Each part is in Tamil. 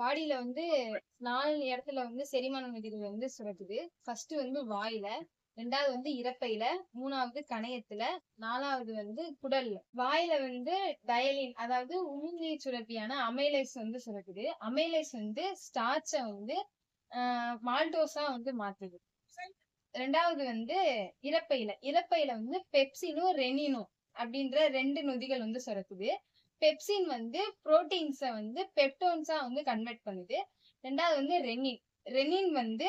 பாடியில வந்து நாலு இடத்துல வந்து செரிமான நொதிகள் வந்து சுரக்குது. ஃபர்ஸ்ட் வந்து வாயில ரெண்டாவது வந்து இறப்பையில மூணாவது கணையத்துல நாலாவது வந்து குடல்ல. வாயில வந்து டயலின் அதாவது உமிழ்நீர் சுரப்பியான அமைலைஸ் வந்து சுரக்குது. அமைலைஸ் வந்து ஸ்டார்ச்ச வந்து மால்டோஸா வந்து மாத்துது. ரெண்டாவது வந்து இறப்பையில இறப்பையில வந்து பெப்சினும் ரெனினும் அப்படின்ற ரெண்டு நொதிகள் வந்து சுரக்குது. பெப்சின் வந்து புரோட்டீன்ஸ வந்து பெப்டோன்ஸா வந்து கன்வெர்ட் பண்ணுது. ரெண்டாவது வந்து ரெனின். ரெனின் வந்து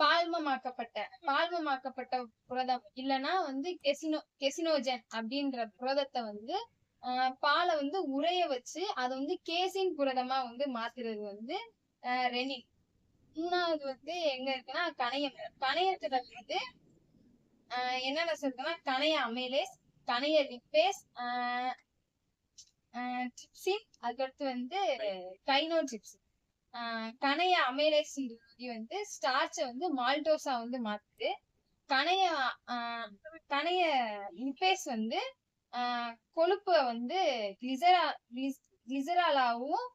பால்மமாக்கப்பட்ட பால்மமாக்கப்பட்ட புரதம். இல்லனா வந்து கெசினோ கெசினோஜன் அப்படின்ற புரதத்தை வந்து ஆஹ் பாலை வந்து உறைய வச்சு அதை வந்து கேசின் புரதமா வந்து மாத்துறது வந்து ரெனின். மூணாவது வந்து எங்க இருக்குன்னா கணையம். கணையத்துல வந்து என்னென்ன சொல்றேன்னா கணைய அமைலேஸ் கணைய லிப்பேஸ் ட்ரிப்சின் அதுக்கடுத்து வந்து கைனோட்ரிப்சின் ஆஹ் கணைய அமைலேஸ்ன்றது வந்து ஸ்டார்ச்சை வந்து மால்டோஸா வந்து மாத்துது. கணைய ஆஹ் கணைய லிப்பேஸ் வந்து கொழுப்பை வந்து கிளிசரா கிளிசராலாவும்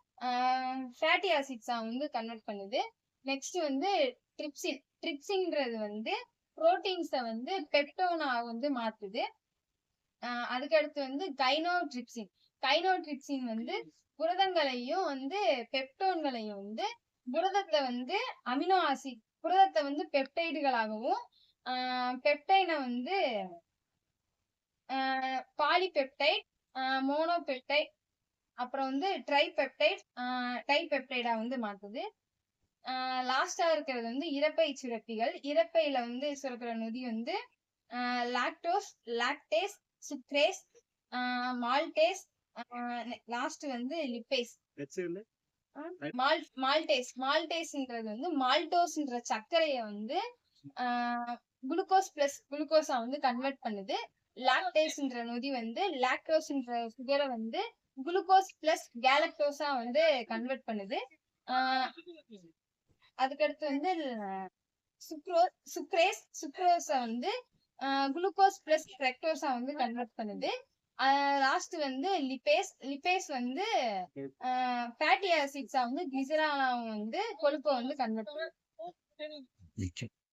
ஃபேட்டி ஆசிட்ஸா வந்து கன்வெர்ட் பண்ணுது. நெக்ஸ்ட் வந்து ட்ரிப்சின் ட்ரிப்சின்றது வந்து புரோட்டீன்ஸை வந்து பெப்டோனா வந்து மாத்துது. அதுக்கடுத்து வந்து கைனோட்ரிப்சின். கைனோட்ரிப்சின் வந்து புரதங்களையும் வந்து பெப்டோன்களையும் வந்து புரதத்தை வந்து அமினோ ஆசிட் புரதத்தை வந்து பெப்டைடுகளாகவும் பெப்டைனை வந்து பாலிபெப்டைட் மோனோபெப்டைட் அப்புறம் வந்து ட்ரைபெப்டைட் டைபெப்டைடா வந்து மாத்துது. லாஸ்டா இருக்கிறது வந்து இறப்பை சுரப்பிகள். இறப்பையில வந்து சுரக்கிற நொதி வந்து lactose lactase sucrase maltase last வந்து லிப்பேஸ் மால் மால்டேஸ் மால்டேஸ்ன்றது வந்து மால்டோஸ்ன்ற சர்க்கரையை வந்து குளுக்கோஸ் பிளஸ் குளுக்கோஸா வந்து கன்வெர்ட் பண்ணுது. லாக்டேஸ்ன்ற நொதி வந்து லாக்டோஸ்ன்ற சுகரை வந்து குளுக்கோஸ் பிளஸ் கேலக்டோஸா வந்து கன்வெர்ட் பண்ணுது. ஆஹ் அதுக்கடுத்து வந்து சுக்ரோ சுக்ரேஸ் சுக்ரோஸை வந்து குளுக்கோஸ் பிளஸ் ரெக்டோஸா வந்து கன்வெர்ட் பண்ணுது. லாஸ்ட் வந்து லிபேஸ் லிபேஸ் வந்து ஃபேட்டி ஆசிட்ஸா வந்து கிளிசரால வந்து கொழுப்பை வந்து கன்வெர்ட் பண்ணுது